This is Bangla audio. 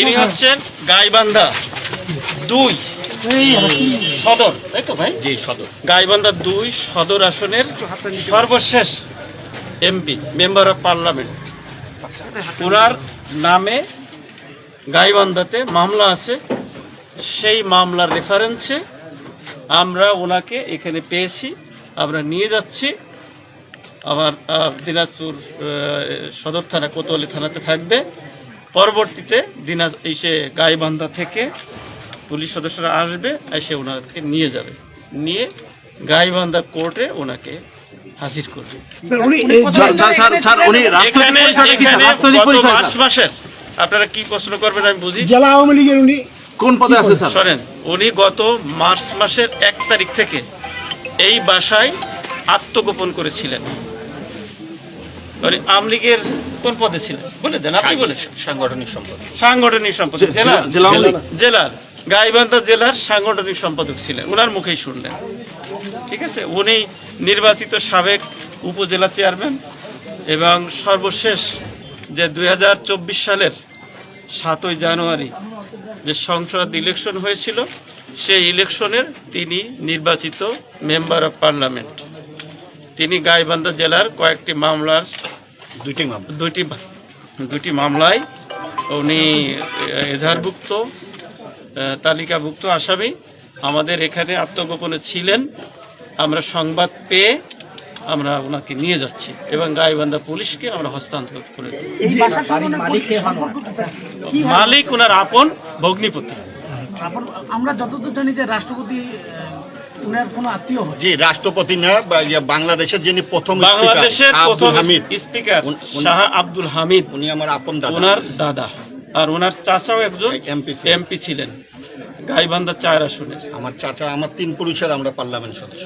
ইনি হচ্ছেন গাইবান্ধা দুই সদর। তাই তো ভাই? জি সদর। গাইবান্ধা দুই সদর আসনের সর্বশেষ এমপি মেম্বার অফ পার্লামেন্ট। ওনার নামে গাইবান্ধাতে মামলা আছে। সেই মামলার রেফারেন্সে আমরা ওনাকে এখানে পেয়েছি। আমরা নিয়ে যাচ্ছি। আবার দিনাজপুর সদর থানা কোতোয়ালি থানাতে থাকবে। পরবর্তীতে দিনাজ এসে গাইবান্ধা থেকে পুলিশ সদস্যরা আসবে এসে ওনাকে নিয়ে যাবে। নিয়ে গাইবান্ধা কোর্টে ওনাকে হাজির করবে। আপনারা কি প্রশ্ন করবেন আমি বুঝি? জেলা আওয়ামী লীগের উনি কোন পদে আছে স্যার? শোনেন উনি গত মার্চ মাসের এক তারিখ থেকে এই বাসায় আত্মগোপন করেছিলেন। মানে আওয়ামী লীগের কোন পদে ছিলেন? বলে দেন আপনি বলে সাংগঠনিক সম্পদ সাংগঠনিক সম্পাদক জেলার জেলা- জেলা জেলার গাইবান্ধা জেলার সাংগঠনিক সম্পাদক ছিলেন ওনার মুখেই শুনলেন। ঠিক আছে? উনি নির্বাচিত সাবেক উপজেলা চেয়ারম্যান এবং সর্বশেষ যে দু হাজার চব্বিশ সালের সাতই জানুয়ারি যে সংসদ ইলেকশন হয়েছিল সেই ইলেকশনের তিনি নির্বাচিত মেম্বার অফ পার্লামেন্ট। তিনি গাইবান্ধা জেলার কয়েকটি মামলার দুইটি মামলা। দুইটি দুটি মামলায় উনি এজাহারভুক্ত তালিকাভুক্ত আসামি। আমাদের এখানে আত্মগোপনে ছিলেন। আমরা সংবাদ পেয়ে আমরা ওনাকে নিয়ে যাচ্ছি এবং গাইবান্ধা পুলিশকে আমরা হস্তান্তর করে? মালিক ওনার আপন ভগ্নিপতি। আমরা যতদূর জানি যে রাষ্ট্রপতি উনার কোনো আত্মীয় হয়? জি রাষ্ট্রপতি না বাংলাদেশের যিনি প্রথম বাংলাদেশের প্রথম আব্দুল হামিদ। স্পিকার শাহ আব্দুল হামিদ। উনি আমার আপন দাদা। ওনার দাদা। আর ওনার চাচাও একজন এমপি এমপি ছিলেন। গাইবান্ধা চায়রা শুনে। আমার চাচা আমার তিন পুরুষের আমরা পার্লামেন্ট সদস্য।